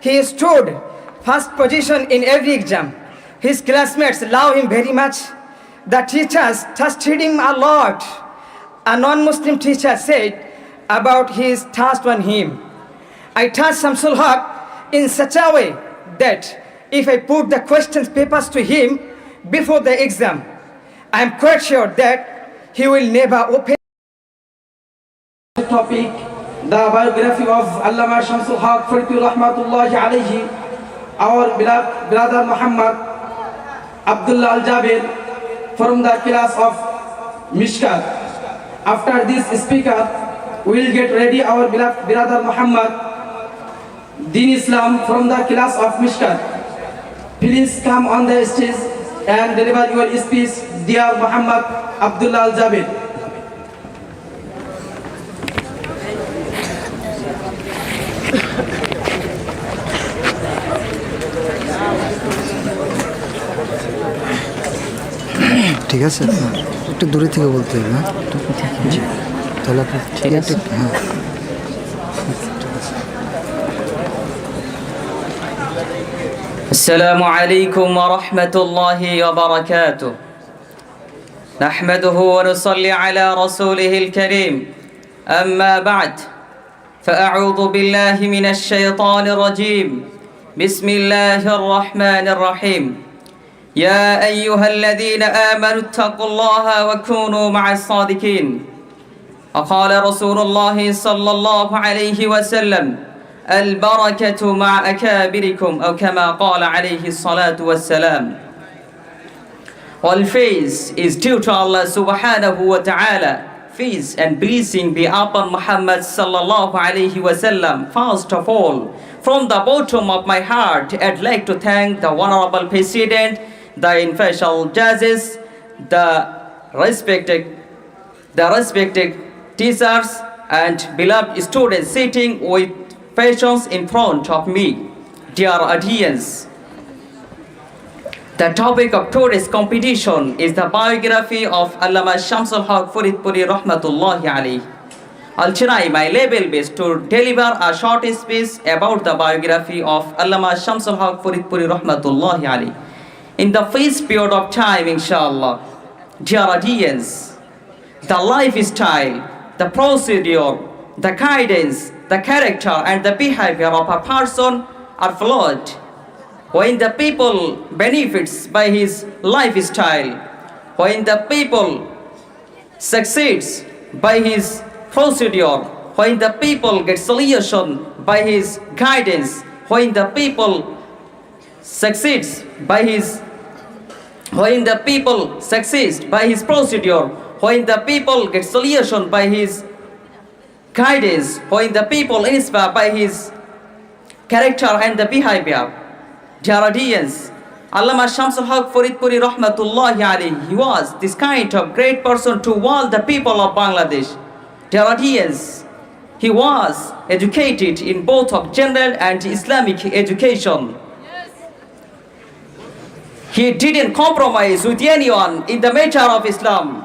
He stood first position in every exam. His classmates love him very much. The teachers trusted him a lot. A non-Muslim teacher said about his trust on him. I trust Samsul Haq in such a way that if I put the questions papers to him before the exam, I am quite sure that he will never open the topic the biography of Allama Shamsul Haq Farqi Rahmatullahi alayhi our brother Muhammad Abdullah Al Jabir from the class of Mishkat after this speaker we will get ready our brother Muhammad Din Islam from the class of Mishkat please come on the stage and deliver your speech dear Muhammad Abdullah Al ঠিক আছে আপনার একটু দূরে থেকে বলতে হবে হ্যাঁ জি তাহলে আপনি ঠিক আছে। একটু- হ্যাঁ السلام عليكم ورحمة الله وبركاته نحمده ونصلي على رسوله الكريم أما بعد فأعوذ بالله من الشيطان الرجيم بسم الله الرحمن الرحيم يا أيها الذين آمنوا اتقوا الله وكونوا مع الصادقين وقال رسول الله صلى الله عليه وسلم البركة مع أكابركم أو كما قال عليه الصلاة والسلام All is due to Allah subhanahu wa ta'ala. And blessing be upon Muhammad sallallahu alayhi wa sallam. First of all, from the bottom of my heart, I'd like to thank the Honorable President, the impartial judges, the respected the respected teachers and beloved students sitting with patience in front of me. Dear audience, the topic of today's competition is the biography of Allama Shamsul Haq Faridpuri Rahmatullahi alayhi. I'll try my level best to deliver a short speech about the biography of Allama Shamsul Haq Faridpuri Rahmatullahi alayhi. In the first period of time, inshallah, dear audience, the lifestyle, the procedure, the guidance, the character, and the behavior of a person are flawed. When the people benefits by his lifestyle, when the people succeeds by his procedure, when the people get solution by his guidance, when the people succeeds by his when the people succeed by his procedure, when the people get solution by his guidance, when the people inspire by his character and the behavior. Dear audience, Allama Shamsul Haq Faridpuri Rahmatullahi alayhi, he was this kind of great person to all the people of Bangladesh. Dear audience, he was educated in both of general and Islamic education. He didn't compromise with anyone in the matter of Islam.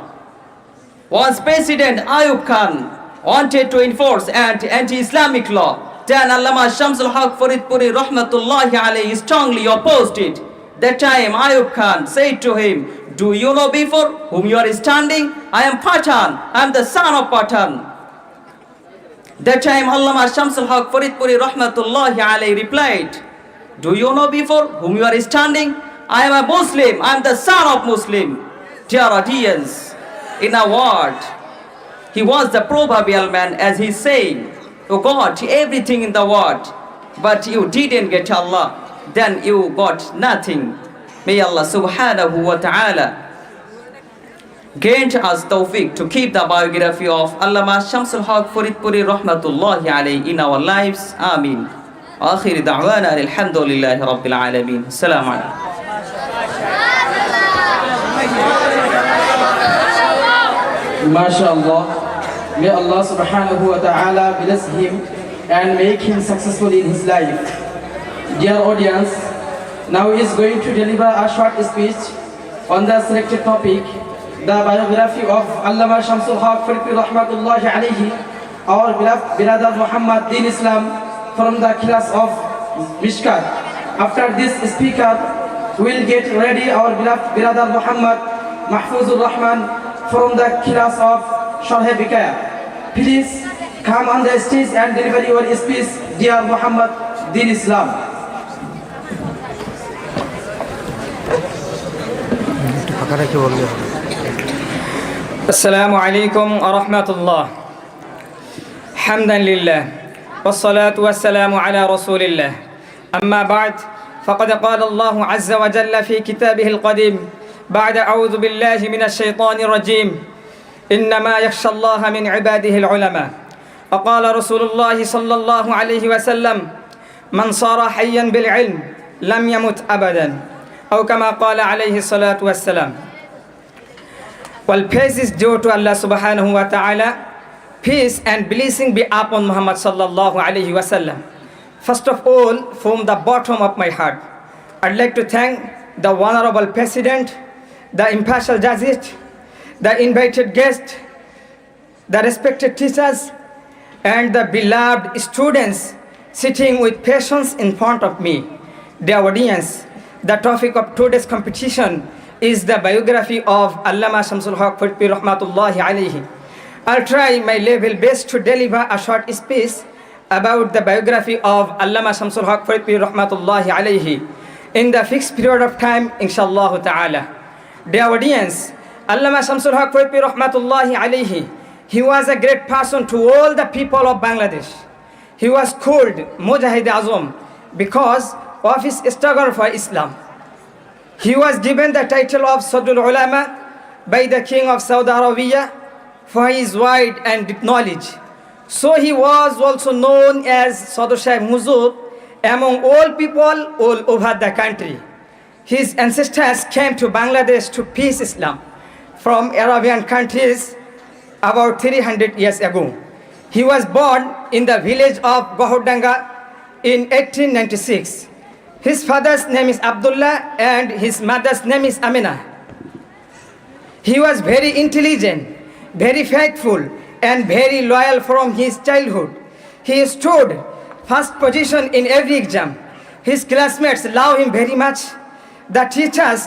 Once President Ayub Khan wanted to enforce an anti-Islamic law, then Allama Shamsul Haq Faridpuri Rahmatullahi alayhi strongly opposed it. That time Ayub Khan said to him, Do you know before whom you are standing? I am Pathan, I am the son of Pathan. That time Allama Shamsul Haq Faridpuri Rahmatullahi alayhi replied, Do you know before whom you are standing? I am a Muslim, I am the son of Muslim. Dear audience, in a word, he was the proverbial man as he saying, You got everything in the world, but you didn't get Allah, then you got nothing. May Allah subhanahu wa ta'ala grant us tawfiq to keep the biography of Allama Shamsul Haq Faridpuri Rahmatullahi alayhi in our lives. Ameen. آخر دعوانا الحمد لله رب العالمين السلام عليكم MashaAllah. May Allah subhanahu wa ta'ala bless him and make him successful in his life. Dear audience, now he is going to deliver a short speech on the selected topic, the biography of Allama Shamsul Haq Farqi Rahmatullahi alayhi, our beloved brother Muhammad Din Islam from the class of Mishkat. After this speaker will get ready our beloved brother Muhammad Mahfuzur Rahman from the class of Sharhe Bikaya. Please come on the stage and deliver your speech, dear Muhammad Din Islam. السلام عليكم ورحمة الله حمدا لله والصلاة والسلام على رسول الله أما بعد فقد قال الله عز وجل في كتابه القديم بعد أعوذ بالله من الشيطان الرجيم إنما يخشى الله من عباده العلماء وقال رسول الله صلى الله عليه وسلم من صار حيا بالعلم لم يمت أبدا أو كما قال عليه الصلاة والسلام Well, praise is due to Allah subhanahu wa ta'ala. Peace and blessing be upon Muhammad sallallahu alayhi wa sallam. First of all, from the bottom of my heart, I'd like to thank the Honorable President, the impartial judges, the invited guests, the respected teachers, and the beloved students sitting with patience in front of me. Dear audience, the topic of today's competition is the biography of Allama Shamsul Haq Fatpi Rahmatullahi alayhi. I'll try my level best to deliver a short speech about the biography of Allama Shamsul Haq Fatpi Rahmatullahi alayhi in the fixed period of time, inshallah ta'ala. Dear audience, Allama Shamsul Haq Fatpi Rahmatullahi alayhi, he was a great person to all the people of Bangladesh. He was called Mujahid Azam because of his struggle for Islam. He was given the title of Sadul Ulama by the king of Saudi Arabia for his wide and deep knowledge. So he was also known as Sadhu Shahib Huzur among all people all over the country. His ancestors came to Bangladesh to peace Islam from Arabian countries about 300 years ago. He was born in the village of Gohodanga in 1896. His father's name is Abdullah and his mother's name is Amina. He was very intelligent, very faithful, and very loyal from his childhood. He stood first position in every exam. His classmates love him very much. The teachers